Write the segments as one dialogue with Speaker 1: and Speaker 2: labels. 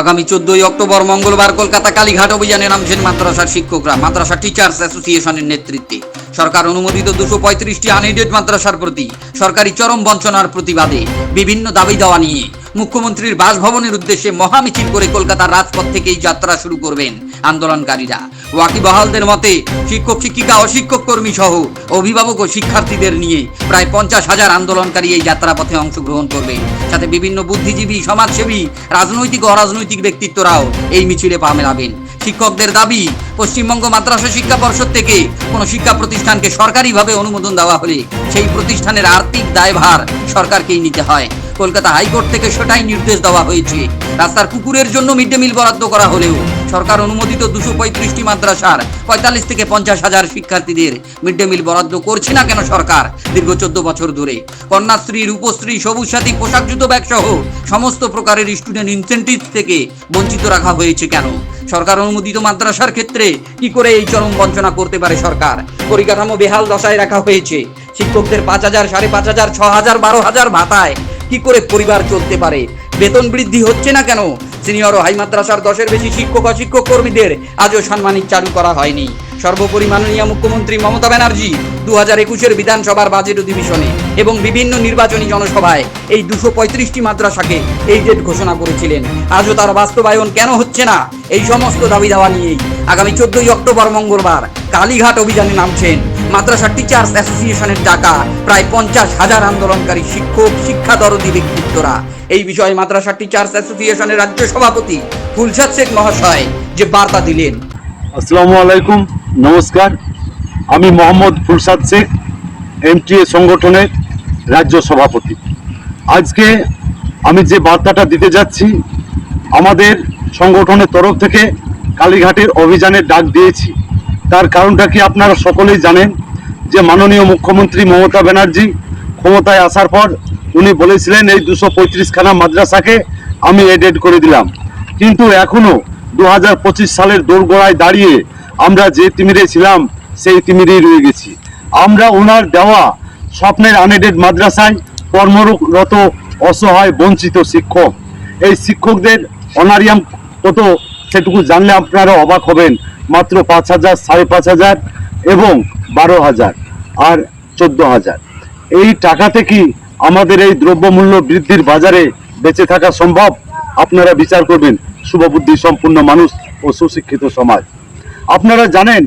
Speaker 1: আগামী চোদ্দই অক্টোবর মঙ্গলবার কলকাতা কালীঘাট অভিযানে নামছেন মাদ্রাসার শিক্ষকরা। মাদ্রাসা টিচার্স অ্যাসোসিয়েশনের নেতৃত্বে। সরকার অনুমোদিত দুশো পঁয়ত্রিশটি আনএডেড মাদ্রাসার প্রতি সরকারি চরম বঞ্চনার প্রতিবাদে বিভিন্ন দাবি দেওয়া নিয়ে মুখ্যমন্ত্রীর বাসভবনের উদ্দেশ্যে মহামিছিল করে কলকাতার রাজপথ থেকেই যাত্রা শুরু করবেন আন্দোলনকারীরা। ওয়াকিবহালদের মতে, শিক্ষক, শিক্ষিকা ও শিক্ষক কর্মী সহ অভিভাবক ও শিক্ষার্থীদের নিয়ে প্রায় পঞ্চাশ হাজার আন্দোলনকারী এই যাত্রাপথে অংশগ্রহণ করবে সাথে বিভিন্ন বুদ্ধিজীবী, সমাজসেবী, রাজনৈতিক ও অরাজনৈতিক ব্যক্তিত্বরাও এই মিছিলে পা মেলাবেন। শিক্ষকদের দাবি, পশ্চিমবঙ্গ মাদ্রাসা শিক্ষা পর্ষদ থেকে কোনো শিক্ষা প্রতিষ্ঠানকে সরকারিভাবে অনুমোদন দেওয়া হলে সেই প্রতিষ্ঠানের আর্থিক দায়ভার সরকারকেই নিতে হয়। কলকাতা হাইকোর্ট থেকে সেটাই নির্দেশ দেওয়া হয়েছে। রাস্তার কুকুরের জন্য মিড ডে মিল বরাদ্দ করা হলেও সরকার অনুমোদিত দুশো পঁয়ত্রিশটি মাদ্রাসার পঁয়তাল্লিশ থেকে পঞ্চাশ হাজার শিক্ষার্থীদের মিড ডে মিল বরাদ্দ করছে না কেন সরকার দীর্ঘ চোদ্দ বছর ধরে? কন্যাশ্রী রূপশ্রী, সবুজ সাথী, পোশাক জুতো, ব্যাগ সহ সমস্ত প্রকারের স্টুডেন্ট ইনসেন্টিভ থেকে বঞ্চিত রাখা হয়েছে কেন? সরকার অনুমোদিত মাদ্রাসার ক্ষেত্রে কি করে এই চরম বঞ্চনা করতে পারে সরকার? পরিকাঠামো বেহাল দশায় রাখা হয়েছে। শিক্ষকদের পাঁচ হাজার, সাড়ে পাঁচ হাজার, ছ হাজার, বারো হাজার ভাতায় কি করে পরিবার চলতে পারে? বেতন বৃদ্ধি হচ্ছে না কেন? সিনিয়র হাই মাদ্রাসার দশের বেশি শিক্ষক অশিক্ষক কর্মীদের আজও সাম্মানিক চালু করা হয়নি। সর্বোপরি মাননীয় মুখ্যমন্ত্রী মমতা ব্যানার্জি দু হাজার একুশের বিধানসভার বাজেট অধিবেশনে এবং বিভিন্ন নির্বাচনী জনসভায় এই দুশো পঁয়ত্রিশটি মাদ্রাসাকে এই ডেট ঘোষণা করেছিলেন। আজও তার বাস্তবায়ন কেন হচ্ছে না? এই সমস্ত দাবি দাওয়া নিয়েই আগামী চোদ্দই অক্টোবর মঙ্গলবার কালীঘাট অভিযানে নামছেন মাদ্রাসা টিচার্স অ্যাসোসিয়েশনের ডাকা প্রায় পঞ্চাশ হাজার আন্দোলনকারী শিক্ষক শিক্ষা দরদি ব্যক্তিত্বরা। এই বিষয়ে মাদ্রাসা টিচার্স অ্যাসোসিয়েশনের রাজ্য সভাপতি ফুলসাদ শেখ মহাশয় যে বার্তা দিলেন।
Speaker 2: আসসালামু আলাইকুম, নমস্কার। আমি মোহাম্মদ ফুরসাদ শেখ, এমটিএ সংগঠনের রাজ্য সভাপতি। আজকে আমি যে বার্তাটা দিতে যাচ্ছি, আমাদের সংগঠনের তরফ থেকে কালীঘাটের অভিযানের ডাক দিয়েছি। তার কারণটা কি আপনারা সকলেই জানেন? যে মাননীয় মুখ্যমন্ত্রী মমতা ব্যানার্জি ক্ষমতায় আসার পর উনি বলেছিলেন, এই দুশো পঁয়ত্রিশখানা মাদ্রাসাকে আমি এডেড করে দিলাম। কিন্তু এখনও দু সালের দোরগোড়ায় দাঁড়িয়ে আমরা যে তিমিরে ছিলাম, সেই তিমিরেই রয়ে গেছি। আমরা ওনার দেওয়া স্বপ্নের আনএডেড মাদ্রাসায় কর্মরত অসহায় বঞ্চিত শিক্ষক। এই শিক্ষকদের অনারিয়াম কত সেটুকু জানলে আপনারা অবাক হবেন। মাত্র পাঁচ হাজার, সাড়ে পাঁচ হাজার এবং বারো হাজার আর চোদ্দ হাজার। এই টাকাতে কি আমাদের এই দ্রব্যমূল্য বৃদ্ধির বাজারে বেঁচে থাকা সম্ভব? আপনারা বিচার করবেন, শুভবুদ্ধি সম্পূর্ণ মানুষ ও সুশিক্ষিত সমাজ। আপনারা জানেন,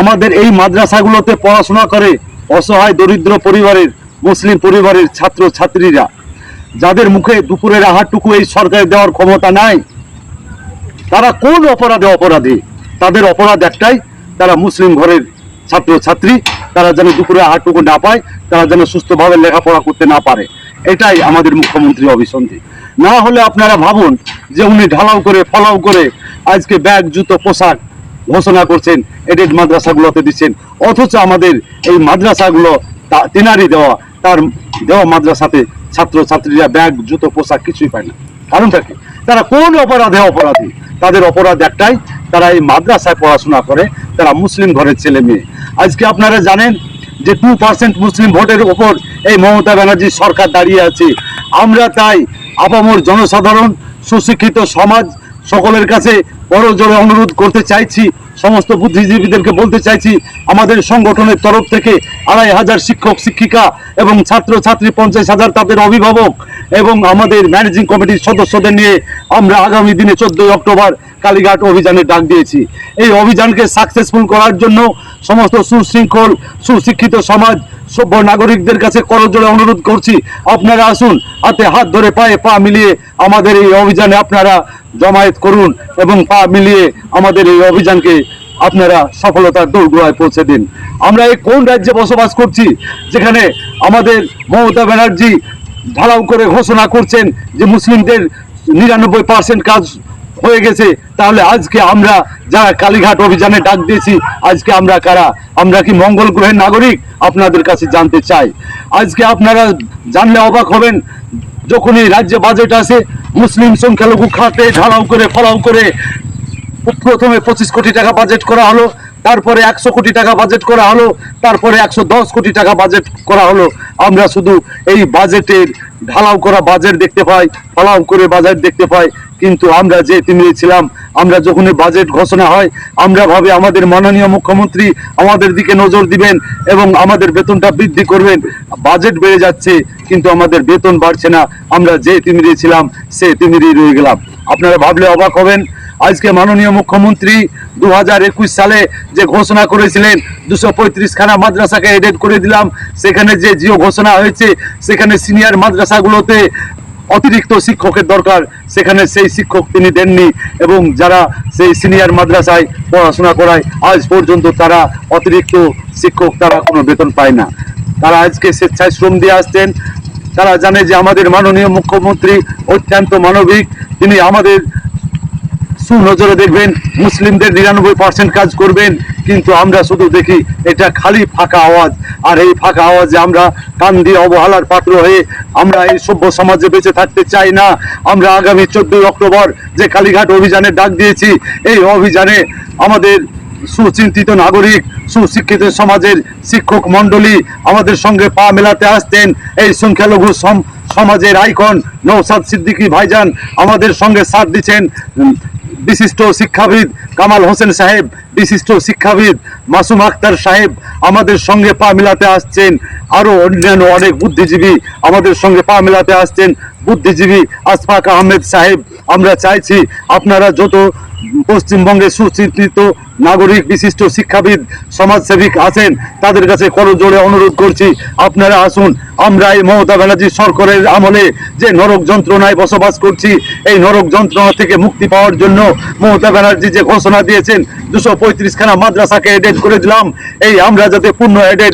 Speaker 2: আমাদের এই মাদ্রাসাগুলোতে পড়াশোনা করে অসহায় দরিদ্র পরিবারের, মুসলিম পরিবারের ছাত্র ছাত্রীরা যাদের মুখে দুপুরের আহারটুকু এই সরকারের দেওয়ার ক্ষমতা নাই, তারা কোন অপরাধে অপরাধী? তাদের অপরাধ একটাই, তারা মুসলিম ঘরের ছাত্র ছাত্রী, তারা যেন দুপুরে আহারটুকু না পায়, তারা যেন সুস্থভাবে লেখাপড়া করতে না পারে। এটাই আমাদের মুখ্যমন্ত্রী অভিসন্ধি। না হলে আপনারা ভাবুন যে উনি ঢালাও করে, ফলাও করে আজকে ব্যাগ, জুতো, পোশাক ঘোষণা করছেন এডেড মাদ্রাসাগুলোতে দিচ্ছেন। অথচ আমাদের এই মাদ্রাসাগুলো তেনারি দেওয়া, তার দেওয়া মাদ্রাসাতে ছাত্র ছাত্রীরা ব্যাগ, জুতো, পোশাক কিছুই পায় না। কারণটা কি? তারা কোন অপরাধে অপরাধী? তাদের অপরাধ একটাই তারা এই মাদ্রাসায় পড়াশোনা করে, তারা মুসলিম ঘরের ছেলে মেয়ে। আজকে আপনারা জানেন যে টু পার্সেন্ট মুসলিম ভোটের ওপর এই মমতা ব্যানার্জি সরকার দাঁড়িয়ে আছে। আমরা তাই আপামর জনসাধারণ, সুশিক্ষিত সমাজ সকলের কাছে বড় জোরে অনুরোধ করতে চাইছি। সমস্ত বুদ্ধিজীবীদেরকে বলতে চাইছি, আমাদের সংগঠনের তরফ থেকে আড়াই হাজার শিক্ষক, শিক্ষিকা এবং ছাত্র ছাত্রী পঞ্চাশ হাজার তাদের অভিভাবক এবং আমাদের ম্যানেজিং কমিটির সদস্যদের নিয়ে আমরা আগামী দিনে চোদ্দই অক্টোবর কালীঘাট অভিযানে ডাক দিয়েছি। এই অভিযানকে সাকসেসফুল করার জন্য সমস্ত সুশৃঙ্খল, সুশিক্ষিত সমাজ, সভ্য নাগরিকদের কাছে করজোড়ে অনুরোধ করছি, আপনারা আসুন, হাতে হাত ধরে পায়ে পা মিলিয়ে আমাদের এই অভিযানে আপনারা জমায়েত করুন এবং পা মিলিয়ে আমাদের এই অভিযানকে আপনারা সফলতার দৌড়গোড়ায় পৌঁছে দিন। আমরা এই কোন রাজ্যে বসবাস করছি, যেখানে আমাদের মমতা ব্যানার্জি ঢালাও করে ঘোষণা করছেন যে মুসলিমদের নিরানব্বই পার্সেন্ট কাজ হয়ে গেছে, তাহলে আজকে আমরা যারা কালীঘাট অভিযানে ডাক দিয়েছি, আজকে আমরা কারা? আমরা কি মঙ্গল গ্রহের নাগরিক? আপনাদের কাছে জানতে চাই। আজকে আপনারা জানলে অবাক হবেন, যখনই রাজ্যে বাজেট আসে, মুসলিম সংখ্যালঘু খাতে ঢালাও করে, ফলাও করে প্রথমে পঁচিশ কোটি টাকা বাজেট করা হলো, তারপরে একশো কোটি টাকা বাজেট করা হলো, তারপরে একশো দশ কোটি টাকা বাজেট করা হলো। আমরা শুধু এই বাজেটের ঢালাও করা বাজেট দেখতে পাই ফলাও করে বাজেট দেখতে পাই। কিন্তু আমরা যে তিমিরে ছিলাম, আমরা যখন বাজেট ঘোষণা হয়, আমরা ভাবে আমাদের মাননীয় মুখ্যমন্ত্রী আমাদের দিকে নজর দিবেন এবং আমাদের বেতনটা বৃদ্ধি করবেন। বাজেট বেড়ে যাচ্ছে, কিন্তু আমাদের বেতন বাড়ছে না। আমরা যে তিমিরে ছিলাম, সে তিমিরেই রয়ে গেলাম। আপনারা ভাবলে অবাক হবেন আজকে মাননীয় মুখ্যমন্ত্রী দু হাজার একুশ সালে যে ঘোষণা করেছিলেন, দুশো খানা মাদ্রাসাকে এডেড করে দিলাম, সেখানে যে জিও ঘোষণা হয়েছে, সেখানে সিনিয়র মাদ্রাসাগুলোতে অতিরিক্ত শিক্ষকের দরকার, সেখানে সেই শিক্ষক তিনি দেননি এবং যারা সেই সিনিয়র মাদ্রাসায় পড়াশোনা করায়, আজ পর্যন্ত তারা অতিরিক্ত শিক্ষক তারা কোনো বেতন পায় না। তারা আজকে স্বেচ্ছায় শ্রম দিয়ে আসছেন। তারা জানে যে আমাদের মাননীয় মুখ্যমন্ত্রী অত্যন্ত মানবিক। তিনি আমাদের সুনজরে দেখবেন, মুসলিমদের নিরানব্বই পার্সেন্ট কাজ করবেন, কিন্তু আমরা শুধু দেখি, এটা খালি ফাঁকা আওয়াজ। আর এই ফাঁকা আওয়াজে আমরা কান দিয়ে অবহেলার পাত্র হয়ে আমরা এই সভ্য সমাজে বেঁচে থাকতে চাই না। আমরা আগামী চোদ্দই অক্টোবর যে কালীঘাট অভিযানের ডাক দিয়েছি, এই অভিযানে আমাদের সুচিন্তিত নাগরিক, সুশিক্ষিত সমাজের শিক্ষক মণ্ডলী আমাদের সঙ্গে পা মেলাতে আসতেন। এই সংখ্যালঘু সম- সমাজের আইকন নৌসাদ সিদ্দিকী ভাইজান আমাদের সঙ্গে সাথ দিচ্ছেন। বিশিষ্ট শিক্ষাবিদ কামাল হোসেন সাহেব, বিশিষ্ট শিক্ষাবিদ মাসুম আক্তার সাহেব আমাদের সঙ্গে পা মিলাতে আসছেন। আরও অন্যান্য অনেক বুদ্ধিজীবী আমাদের সঙ্গে পা মিলাতে আসছেন। বুদ্ধিজীবী আশফাক আহমেদ সাহেব, আমরা চাইছি আপনারা যত পশ্চিমবঙ্গে সুচিন্তিত নাগরিক, বিশিষ্ট শিক্ষাবিদ সমাজসেবিক আছেন, তাদের কাছে করজোড়ে অনুরোধ করছি, আপনারা আসুন। আমরা এই মমতা ব্যানার্জি সরকারের আমলে যে নরক যন্ত্রণায় বসবাস করছি, এই নরক যন্ত্রণা থেকে মুক্তি পাওয়ার জন্য মমতা ব্যানার্জি যে ঘোষণা দিয়েছেন, দুশো পঁয়ত্রিশ খানা মাদ্রাসাকে এডেড করে দিলাম। এই আমরা যাতে পূর্ণ এডেড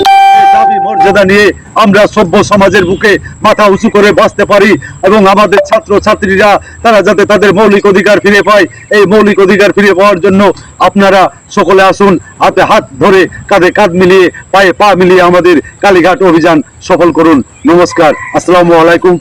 Speaker 2: দাবি, মর্যাদা নিয়ে আমরা সভ্য সমাজের বুকে মাথা উঁচু করে বাঁচতে পারি এবং আমাদের ছাত্র ছাত্রীরা তারা যাতে তাদের মৌলিক অধিকার ফিরে পায়, এই মৌলিক অধিকার ফিরে পাওয়ার জন্য আপনারা সকলে আসুন, হাতে হাত ধরে কাঁধে কাঁধ মিলিয়ে, পায়ে পা মিলিয়ে আমাদের কালীঘাট অভিযান সফল করুন। নমস্কার, আসসালামু আলাইকুম।